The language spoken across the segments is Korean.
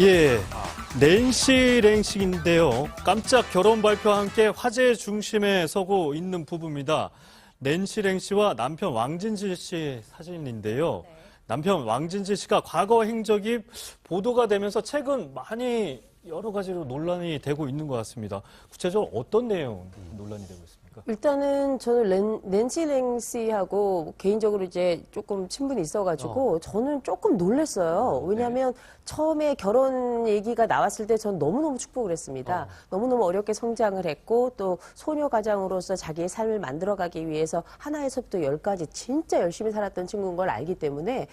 예, 낸시 랭식인데요. 깜짝 결혼 발표와 함께 화제의 중심에 서고 있는 부부입니다. 낸시 랭 씨와 남편 왕진지 씨 사진인데요. 남편 왕진지 씨가 과거 행적이 보도가 되면서 최근 많이 여러 가지로 논란이 되고 있는 것 같습니다. 구체적으로 어떤 내용 논란이 되고 있습니까? 일단은 저는 렌, 낸시 랭시하고 개인적으로 이제 조금 친분이 있어가지고 저는 조금 놀랐어요. 왜냐하면 처음에 결혼 얘기가 나왔을 때 전 너무너무 축복을 했습니다. 너무너무 어렵게 성장을 했고 또 소녀 가장으로서 자기의 삶을 만들어가기 위해서 하나에서부터 열까지 진짜 열심히 살았던 친구인 걸 알기 때문에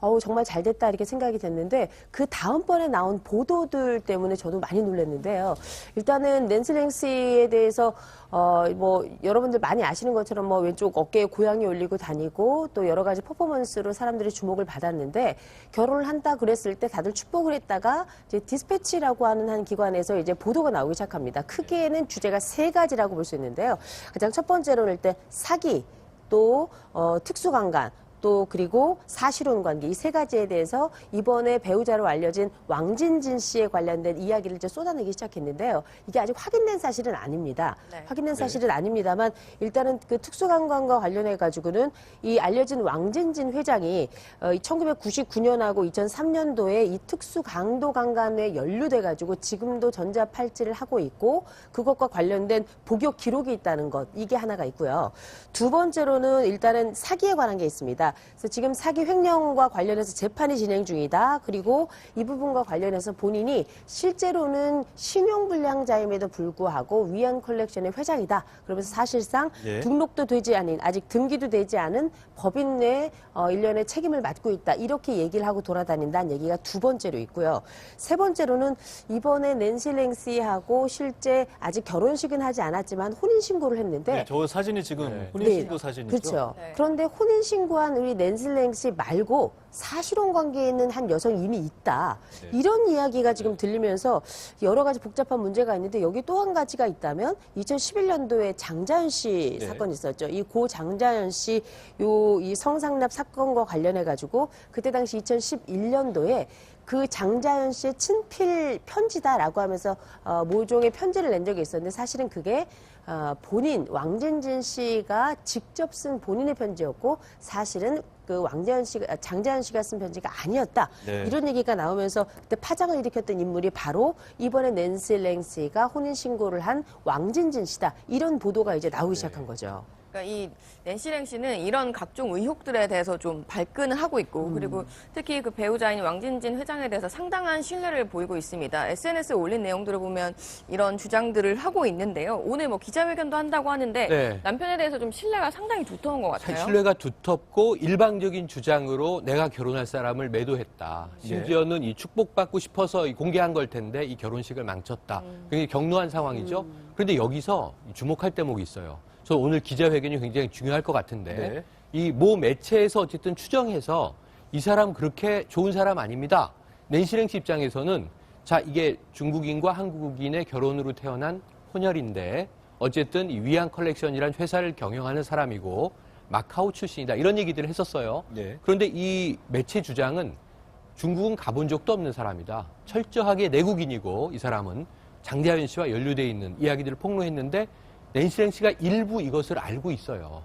어우 정말 잘 됐다 이렇게 생각이 됐는데 그 다음번에 나온 보도들 때문에 저도 많이 놀랐는데요. 일단은 낸시 랭시에 대해서 어, 뭐, 여러분들 많이 아시는 것처럼 뭐 왼쪽 어깨에 고양이 올리고 다니고 또 여러 가지 퍼포먼스로 사람들이 주목을 받았는데 결혼을 한다 그랬을 때 다들 축복을 했다가 이제 디스패치라고 하는 한 기관에서 이제 보도가 나오기 시작합니다. 크게는 주제가 세 가지라고 볼 수 있는데요. 가장 첫 번째로는 일단 사기, 또, 어, 특수강간, 또 그리고 사실혼 관계 이 세 가지에 대해서 이번에 배우자로 알려진 왕진진 씨에 관련된 이야기를 이제 쏟아내기 시작했는데요. 이게 아직 확인된 사실은 아닙니다. 네. 확인된 사실은 아닙니다만 일단은 그 특수강간과 관련해 가지고는 이 알려진 왕진진 회장이 어, 1999년하고 2003년도에 이 특수강도 강간에 연루돼 가지고 지금도 전자팔찌를 하고 있고 그것과 관련된 복역 기록이 있다는 것 이게 하나가 있고요. 두 번째로는 일단은 사기에 관한 게 있습니다. 그래서 지금 사기 횡령과 관련해서 재판이 진행 중이다. 그리고 이 부분과 관련해서 본인이 실제로는 신용불량자임에도 불구하고 위안 컬렉션의 회장이다. 그러면서 사실상 예. 등록도 되지 않은 아직 등기도 되지 않은 법인 내 어, 일련의 책임을 맡고 있다. 이렇게 얘기를 하고 돌아다닌다는 얘기가 두 번째로 있고요. 세 번째로는 이번에 낸시 랭시하고 실제 아직 결혼식은 하지 않았지만 혼인 신고를 했는데 네, 저 사진이 지금 네. 혼인신고 사진이죠. 그렇죠. 네. 그런데 혼인 신고한 우리 낸슬랭 씨 말고 사실혼 관계에 있는 한 여성이 이미 있다. 네. 이런 이야기가 지금 들리면서 여러 가지 복잡한 문제가 있는데 여기 또 한 가지가 있다면 2011년도에 장자연 씨 네. 사건이 있었죠. 이 고 장자연 씨 요 이 성상납 사건과 관련해 가지고 그때 당시 2011년도에 그 장자연 씨의 친필 편지다라고 하면서 어, 모종의 편지를 낸 적이 있었는데 사실은 그게 어, 본인 왕진진 씨가 직접 쓴 본인의 편지였고 사실은 그 왕자연 씨가 아, 장자연 씨가 쓴 편지가 아니었다 네. 이런 얘기가 나오면서 그때 파장을 일으켰던 인물이 바로 이번에 낸시 랭시가 혼인 신고를 한 왕진진 씨다 이런 보도가 이제 나오기 시작한 거죠. 그러니까 이 낸시 랭 씨는 이런 각종 의혹들에 대해서 좀 발끈을 하고 있고 그리고 특히 그 배우자인 왕진진 회장에 대해서 상당한 신뢰를 보이고 있습니다. SNS에 올린 내용들을 보면 이런 주장들을 하고 있는데요. 오늘 뭐 기자회견도 한다고 하는데 네. 남편에 대해서 좀 신뢰가 상당히 두터운 것 같아요. 신뢰가 두텁고 일방적인 주장으로 내가 결혼할 사람을 매도했다. 심지어는 이 축복받고 싶어서 이 공개한 걸 텐데 이 결혼식을 망쳤다. 굉장히 격노한 상황이죠. 그런데 여기서 주목할 대목이 있어요. 저 오늘 기자회견이 굉장히 중요할 것 같은데 네. 이모 매체에서 어쨌든 추정해서 이 사람 그렇게 좋은 사람 아닙니다. 낸시랭 씨 입장에서는 자 이게 중국인과 한국인의 결혼으로 태어난 혼혈인데 어쨌든 이 위안 컬렉션이란 회사를 경영하는 사람이고 마카오 출신이다 이런 얘기들을 했었어요. 네. 그런데 이 매체 주장은 중국은 가본 적도 없는 사람이다. 철저하게 내국인이고 이 사람은 장자연 씨와 연루돼 있는 이야기들을 폭로했는데 낸시랭 씨가 일부 이것을 알고 있어요.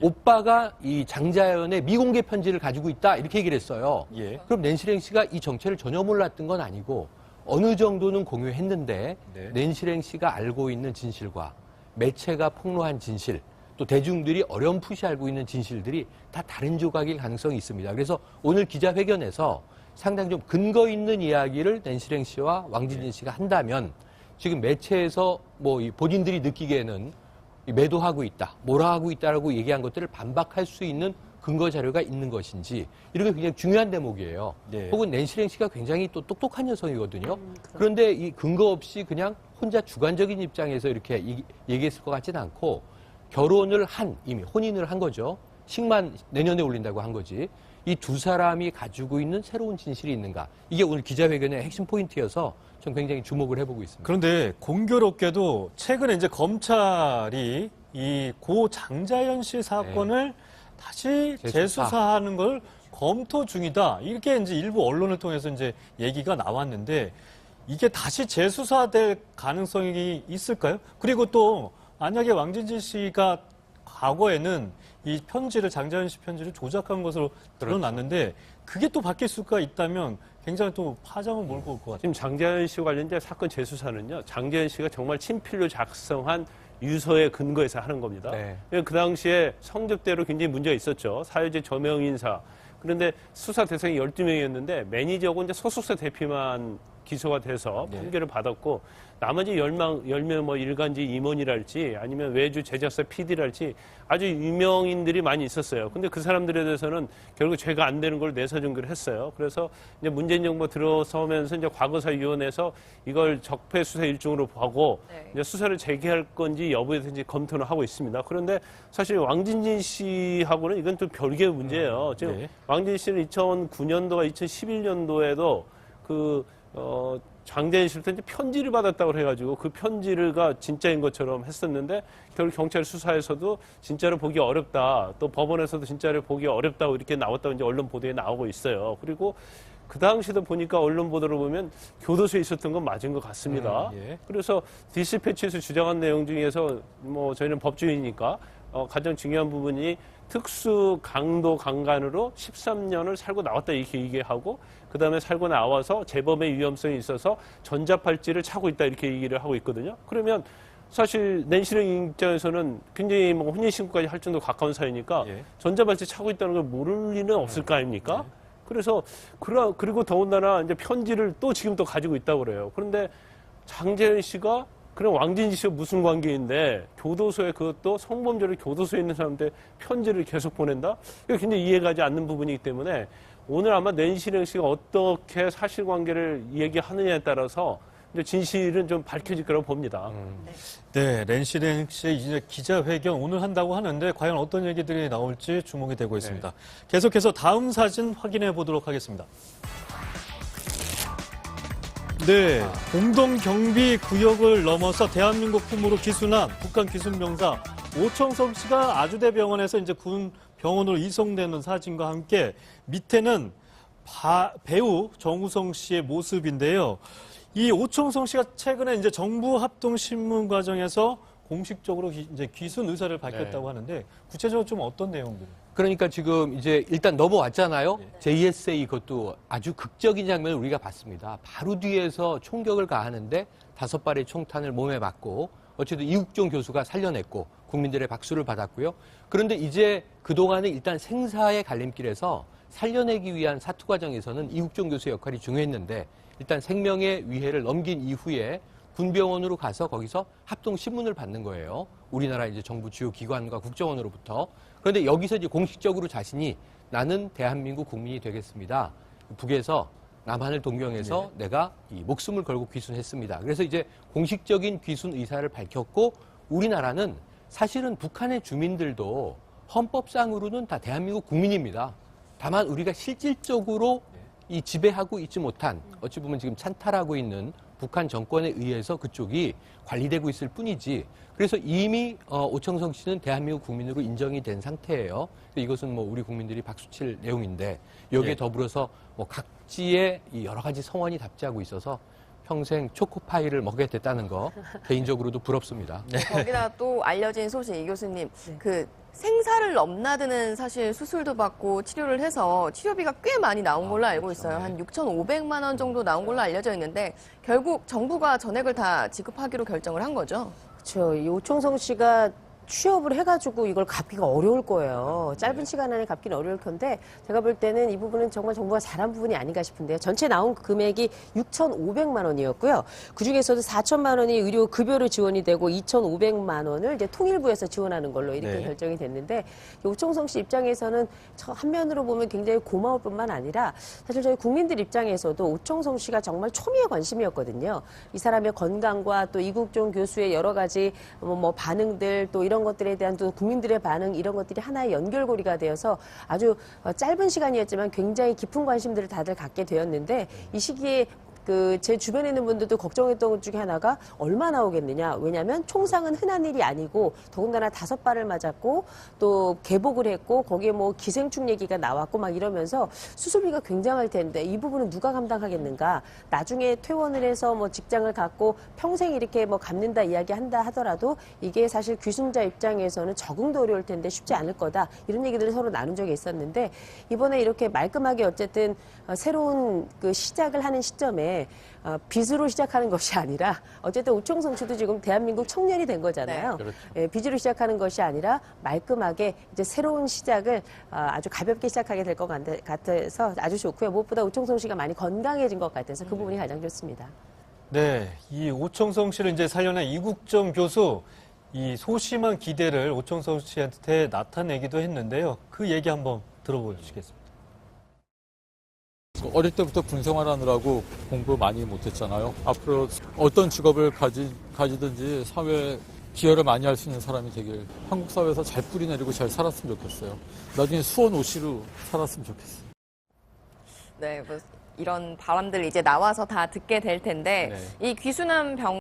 오빠가 이 장자연의 미공개 편지를 가지고 있다 이렇게 얘기를 했어요. 예. 그럼 낸시랭 씨가 이 정체를 전혀 몰랐던 건 아니고 어느 정도는 공유했는데 네. 낸시랭 씨가 알고 있는 진실과 매체가 폭로한 진실 또 대중들이 어렴풋이 알고 있는 진실들이 다 다른 조각일 가능성이 있습니다. 그래서 오늘 기자회견에서 상당히 좀 근거 있는 이야기를 낸시랭 씨와 왕진진 씨가 한다면 지금 매체에서 뭐이 본인들이 느끼기에는 이 매도하고 있다, 몰아하고 있다라고 얘기한 것들을 반박할 수 있는 근거 자료가 있는 것인지 이런 게 굉장히 중요한 대목이에요. 네. 혹은 낸시랭 씨가 굉장히 또 똑똑한 여성이거든요. 그런데 이 근거 없이 그냥 혼자 주관적인 입장에서 이렇게 이- 얘기했을 것 같지는 않고 결혼을 한 이미 혼인을 한 거죠. 식만 내년에 올린다고 한 거지. 이 두 사람이 가지고 있는 새로운 진실이 있는가? 이게 오늘 기자회견의 핵심 포인트여서 좀 굉장히 주목을 해보고 있습니다. 그런데 공교롭게도 최근에 이제 검찰이 이 고 장자연 씨 사건을 다시 재수사. 재수사하는 걸 검토 중이다. 이렇게 이제 일부 언론을 통해서 이제 얘기가 나왔는데 이게 다시 재수사될 가능성이 있을까요? 그리고 또 만약에 왕진진 씨가 과거에는 이 편지를 장자연 씨 편지를 조작한 것으로 드러났는데 그게 또 바뀔 수가 있다면 굉장히 또 파장을 몰고 올 것 같아요. 지금 장재현 씨 관련된 사건 재수사는요. 장재현 씨가 정말 친필로 작성한 유서에 근거해서 하는 겁니다. 네. 그 당시에 성적대로 굉장히 문제가 있었죠. 사회적 저명 인사. 그런데 수사 대상이 12명이었는데 매니저하고 이제 소속사 대표만 기소가 돼서 네. 판결을 받았고 나머지 10명, 10명 뭐 일간지 임원이랄지 아니면 외주 제작사 PD랄지 아주 유명인들이 많이 있었어요. 근데 그 사람들에 대해서는 결국 죄가 안 되는 걸 내사 종결을 했어요. 그래서 이제 문재인 정부 들어서면서 이제 과거사위원회에서 이걸 적폐 수사 일종으로 보고 네. 이제 수사를 재개할 건지 여부에 대해서 이제 검토는 하고 있습니다. 그런데 사실 왕진진 씨하고는 이건 또 별개의 문제예요. 지금 네. 왕진진 씨는 2009년도와 2011년도에도 그, 어, 장재현 씨한테 이제 편지를 받았다고 해가지고 그 편지가 진짜인 것처럼 했었는데 결국 경찰 수사에서도 진짜로 보기 어렵다. 또 법원에서도 진짜로 보기 어렵다고 이렇게 나왔다고 이제 언론 보도에 나오고 있어요. 그리고 그 당시도 보니까 언론 보도를 보면 교도소에 있었던 건 맞은 것 같습니다. 음, 예. 그래서 디스패치에서 주장한 내용 중에서 뭐 저희는 법조인이니까 어, 가장 중요한 부분이 특수 강도 강간으로 13년을 살고 나왔다 이렇게 얘기하고 그 다음에 살고 나와서 재범의 위험성이 있어서 전자팔찌를 차고 있다 이렇게 얘기를 하고 있거든요. 그러면 사실 낸시령 입장에서는 굉장히 뭐 혼인신고까지 할 정도 가까운 사이니까 예. 전자발찌 차고 있다는 걸 모를 리는 없을 거 아닙니까? 그래서 그러, 그리고 더군다나 이제 편지를 또 지금 또 가지고 있다고 그래요. 그런데 장재현 씨가 그럼 왕진지 씨와 무슨 관계인데 교도소에 그것도 성범죄를 교도소에 있는 사람한테 편지를 계속 보낸다? 이거 굉장히 이해가지 않는 부분이기 때문에 오늘 아마 낸시령 씨가 어떻게 사실관계를 얘기하느냐에 따라서 이제 진실은 좀 밝혀질 거라고 봅니다. 네, 렌시랭 씨의 이제 기자회견 오늘 한다고 하는데 과연 어떤 얘기들이 나올지 주목이 되고 있습니다. 계속해서 다음 사진 확인해 보도록 하겠습니다. 네, 공동 경비 구역을 넘어서 대한민국 품으로 기순한 북한 기순 병사 오청석 씨가 아주대병원에서 이제 군 병원으로 이송되는 사진과 함께 밑에는 바- 배우 정우성 씨의 모습인데요. 이 오청성 씨가 최근에 이제 정부 합동 신문 과정에서 공식적으로 기- 이제 귀순 의사를 밝혔다고 하는데 구체적으로 좀 어떤 내용들? 그러니까 지금 이제 일단 넘어왔잖아요. JSA 그것도 아주 극적인 장면을 우리가 봤습니다. 바로 뒤에서 총격을 가하는데 다섯 발의 총탄을 몸에 맞고 어쨌든 이국종 교수가 살려냈고 국민들의 박수를 받았고요. 그런데 이제 그동안은 일단 생사의 갈림길에서 살려내기 위한 사투 과정에서는 이국종 교수의 역할이 중요했는데 일단 생명의 위해를 넘긴 이후에 군병원으로 가서 거기서 합동 신문을 받는 거예요. 우리나라 이제 정부 주요 기관과 국정원으로부터. 그런데 여기서 이제 공식적으로 자신이 나는 대한민국 국민이 되겠습니다. 북에서 남한을 동경해서 내가 이 목숨을 걸고 귀순했습니다. 그래서 이제 공식적인 귀순 의사를 밝혔고 우리나라는 사실은 북한의 주민들도 헌법상으로는 다 대한민국 국민입니다. 다만 우리가 실질적으로 이 지배하고 있지 못한 어찌 보면 지금 찬탈하고 있는 북한 정권에 의해서 그쪽이 관리되고 있을 뿐이지. 그래서 이미 어, 오청성 씨는 대한민국 국민으로 인정이 된 상태예요. 이것은 뭐 우리 국민들이 박수칠 내용인데 여기에 예. 더불어서 뭐 각지의 이 여러 가지 성원이 답지하고 있어서 평생 초코파이를 먹게 됐다는 거 개인적으로도 부럽습니다. 거기다 또 알려진 소식 이 교수님 그 생사를 넘나드는 사실 수술도 받고 치료를 해서 치료비가 꽤 많이 나온 걸로 알고 있어요. 한 6,500만 원 정도 나온 걸로 알려져 있는데 결국 정부가 전액을 다 지급하기로 결정을 한 거죠. 그렇죠. 이 오총성 씨가 취업을 해가지고 이걸 갚기가 어려울 거예요. 네. 짧은 시간 안에 갚기는 어려울 건데 제가 볼 때는 이 부분은 정말 정부가 잘한 부분이 아닌가 싶은데요. 전체 나온 금액이 6,500만 원이었고요. 그 중에서도 4천만 원이 의료 급여로 지원이 되고 2,500만 원을 이제 통일부에서 지원하는 걸로 이렇게 네. 결정이 됐는데 이 오총성 씨 입장에서는 저 한면으로 보면 굉장히 고마울 뿐만 아니라 사실 저희 국민들 입장에서도 오총성 씨가 정말 초미의 관심이었거든요. 이 사람의 건강과 또 이국종 교수의 여러 가지 뭐, 뭐 반응들 또 이런 것들에 대한 또 국민들의 반응 이런 것들이 하나의 연결고리가 되어서 아주 어, 짧은 시간이었지만 굉장히 깊은 관심들을 다들 갖게 되었는데 이 시기에 그 제 주변에 있는 분들도 걱정했던 것 중에 하나가 얼마 나오겠느냐. 왜냐하면 총상은 흔한 일이 아니고 더군다나 다섯 발을 맞았고 또 개복을 했고 거기에 뭐 기생충 얘기가 나왔고 막 이러면서 수술비가 굉장할 텐데 이 부분은 누가 감당하겠는가. 나중에 퇴원을 해서 뭐 직장을 갖고 평생 이렇게 뭐 갚는다 이야기한다 하더라도 이게 사실 귀순자 입장에서는 적응도 어려울 텐데 쉽지 않을 거다. 이런 얘기들을 서로 나눈 적이 있었는데 이번에 이렇게 말끔하게 어쨌든 어, 새로운 그 시작을 하는 시점에 어, 빚으로 시작하는 것이 아니라 어쨌든 우총성 씨도 지금 대한민국 청년이 된 거잖아요. 네, 그렇죠. 예, 빚으로 시작하는 것이 아니라 말끔하게 이제 새로운 시작을 어, 아주 가볍게 시작하게 될 것 같아서 아주 좋고요. 무엇보다 우총성 씨가 많이 건강해진 것 같아서 그 부분이 가장 좋습니다. 네, 이 오청성 씨를 이제 살려낸 이국정 교수, 이 소심한 기대를 오청성 씨한테 나타내기도 했는데요. 그 얘기 한번 들어보시겠습니다. 어릴 때부터 군 생활 하느라고 공부 많이 못했잖아요. 앞으로 어떤 직업을 가지, 가지든지 사회에 기여를 많이 할 수 있는 사람이 되길 한국 사회에서 잘 뿌리내리고 잘 살았으면 좋겠어요. 나중에 수원 오시로 살았으면 좋겠어요. 네, 뭐 이런 바람들 이제 나와서 다 듣게 될 텐데 네. 이 귀순한 병